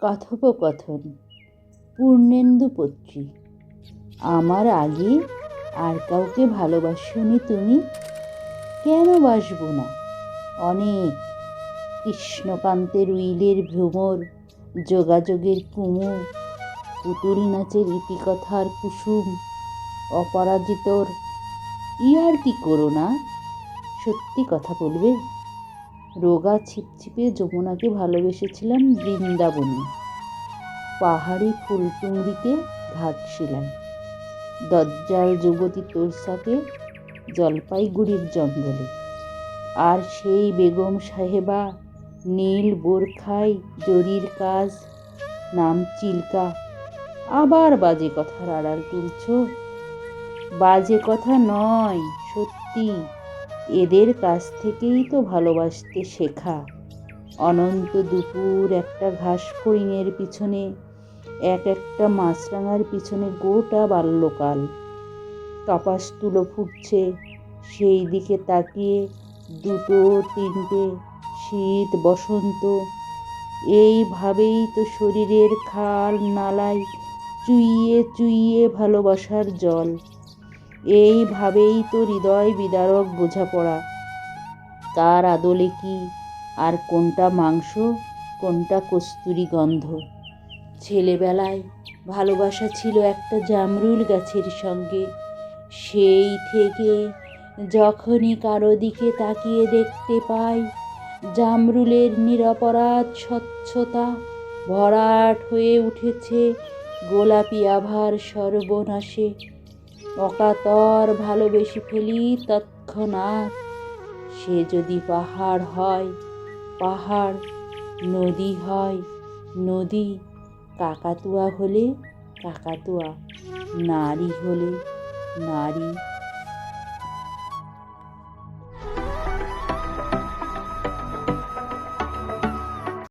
কথোপকথন, পূর্ণেন্দু পত্রী। আমার আগে আর কাউকে ভালোবাসনি তুমি? কেন বাসবো না? অনেক কৃষ্ণকান্তের উইলের ভ্রমর, যোগাযোগের কুমু পুতুল নাচের ইতিকথার কুসুম, অপরাজিতর। ইয়ার কি করো না? সত্যি কথা বলবে? রোগা ছিপছিপে যমুনাকে ভালোবেসেছিলাম বৃন্দাবনে। পাহাড়ি ফুলটুঙ্গিতে ঘাটশিলায় দজ্জাল যুবতী তোরসাকে জলপাইগুড়ির জঙ্গলে। আর সেই বেগম সাহেবা নীল বোরখায় জরির কাজ, নাম চিল্কা, আবার বাজে কথার আড়াল তুলছ। বাজে কথা নয়, সত্যি। এদের কাছ থেকেই তো ভালোবাসতে শেখা। অনন্ত দুপুর একটা ঘাস ফড়িংয়ের পিছনে, এক একটা মাছরাঙার পিছনে গোটা বাল্যকাল। কাপাস তুলো ফুটছে, সেই দিকে তাকিয়ে দুটো, তিনটে শীত বসন্ত। এইভাবেই তো শরীরের খাল নালায় চুইয়ে চুইয়ে ভালোবাসার জল। এইভাবেই তো হৃদয় বিদারক বোঝাপড়া। তার আদলে কি আর কোনটা মাংস, কোনটা কস্তুরি গন্ধ? ছেলেবেলায় ভালোবাসা ছিল একটা জামরুল গাছের সঙ্গে। সেই থেকে যখনই কারও দিকে তাকিয়ে দেখতে পাই, জামরুলের নিরপরাধ স্বচ্ছতা ভরাট হয়ে উঠেছে গোলাপি আভার সর্বনাশে। অকাতর ভালোবেসে ফেলি তৎক্ষণাৎ। সে যদি পাহাড় হয়, পাহাড়, নদী হয়, নদী, কাকাতুয়া হলে কাকাতুয়া, নারী হলে নারী।